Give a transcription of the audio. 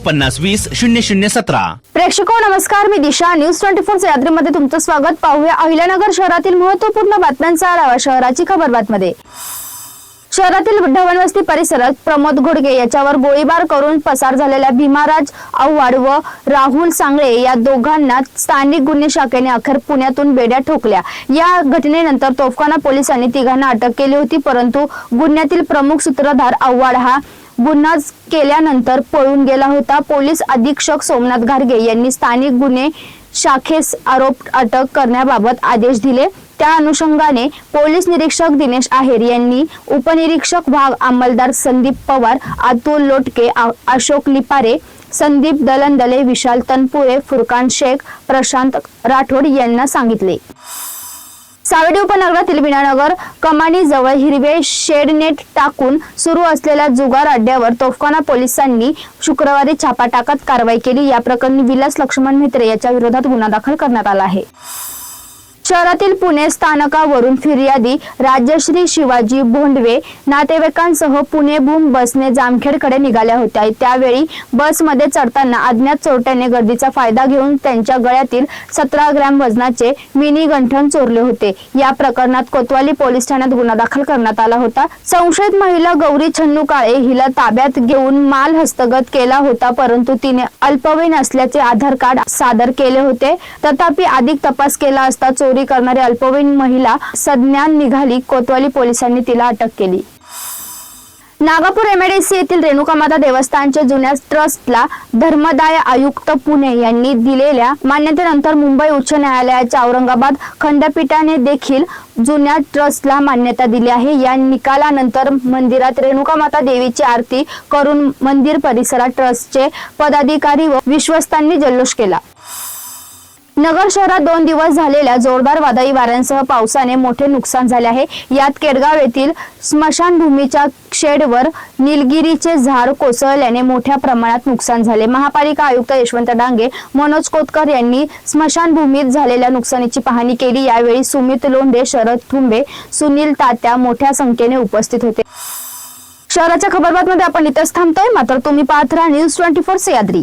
पन्नास वीस शून्य शून्य सतरा. प्रेक्षको नमस्कार. मी दिशा. न्यूज ट्वेंटी फोर यात्रेमध्ये तुमचं स्वागत. पाहूया अहिल्यानगर शहरातील महत्त्वपूर्ण बातम्यांचा आढावा शहराची खबर बातमध्ये. शहरातील ढवणवस्ती परिसरात प्रमोद घोडगे याच्यावर गोळीबार करून पसार झालेल्या भीमाराज आव्हाड व राहुल सांगळे या दोघांना स्थानिक गुन्हे शाखेने अखेर पुण्यातून बेड्या ठोकल्या. या घटनेनंतर तोफखाना पोलिसांनी तिघांना अटक केली होती परंतु गुन्ह्यातील प्रमुख सूत्रधार आव्हाड हा गुन्हा केल्यानंतर पळून गेला होता. पोलीस अधीक्षक सोमनाथ घारगे यांनी स्थानिक गुन्हे शाखेस आरोप अटक करण्याबाबत आदेश दिले. त्या अनुषंगाने पोलीस निरीक्षक दिनेश आहेर यांनी उपनिरीक्षक भाग अंमलदार संदीप पवार अतुल लोटके अशोक लिपारे संदीप दलंदले विशाल तनपुरे फुरकान शेख प्रशांत राठोड यांना सांगितले. सावेडी उपनगरातील विनानगर कमानी जवळ हिरवे शेडनेट टाकून सुरू असलेल्या जुगार अड्ड्यावर तोफखाना पोलिसांनी शुक्रवारी छापा टाकत कारवाई केली. या प्रकरणी विलास लक्ष्मण मित्रे याच्या विरोधात गुन्हा दाखल करण्यात आला आहे. शहरातील पुणे स्थानकावरून फिर्यादी राजश्री शिवाजी भोंडवे नातेवाईकांसह पुणे भूम बसने जामखेडकडे निघाल्या होत्या. त्यावेळी बसमध्ये चढताना अज्ञात चोरट्याने गर्दीचा फायदा घेऊन त्यांच्या गळ्यातील सतरा ग्रॅम वजनाचे मिनी गंठण चोरले होते. या प्रकरणात कोतवाली पोलीस ठाण्यात गुन्हा दाखल करण्यात आला होता. संशयित महिला गौरी छन्नू काळे हिला ताब्यात घेऊन माल हस्तगत केला होता परंतु तिने अल्पवयीन असल्याचे आधार कार्ड सादर केले होते. तथापि अधिक तपास केला असता चोरी करणारी अल्पवयीन महिला सज्ञान निघाली. कोतवाली पोलिसांनी तिला अटक केली. नागापूर एमएडीसी येथील रेणुकामाता देवस्थानच्या जुन्या ट्रस्टला धर्मदाय आयुक्त पुणे यांनी दिलेल्या मान्यतेनंतर मुंबई उच्च न्यायालयाच्या औरंगाबाद खंडपीठाने देखील जुन्या ट्रस्टला मान्यता दिली आहे. या निकालानंतर मंदिरात रेणुकामाता देवीची आरती करून मंदिर परिसरात ट्रस्टचे पदाधिकारी व विश्वस्तांनी जल्लोष केला. नगर शहरात दोन दिवस झालेल्या जोरदार वादळी वाऱ्यांसह पावसाने मोठे नुकसान झाले आहे. यात केडगाव येथील स्मशानभूमीच्या शेडवर निलगिरीचे झाड कोसळल्याने मोठ्या प्रमाणात नुकसान झाले. महापालिका आयुक्त यशवंत डांगे मनोज कोतकर यांनी स्मशानभूमीत झालेल्या नुकसानीची पाहणी केली. यावेळी सुमित लोंढे शरद थुंबे सुनील तात्या मोठ्या संख्येने उपस्थित होते. शहराच्या खबरबातमध्ये आपण इथंच थांबतोय. मात्र तुम्ही पाहत राहा न्यूज ट्वेंटी फोर सह्याद्री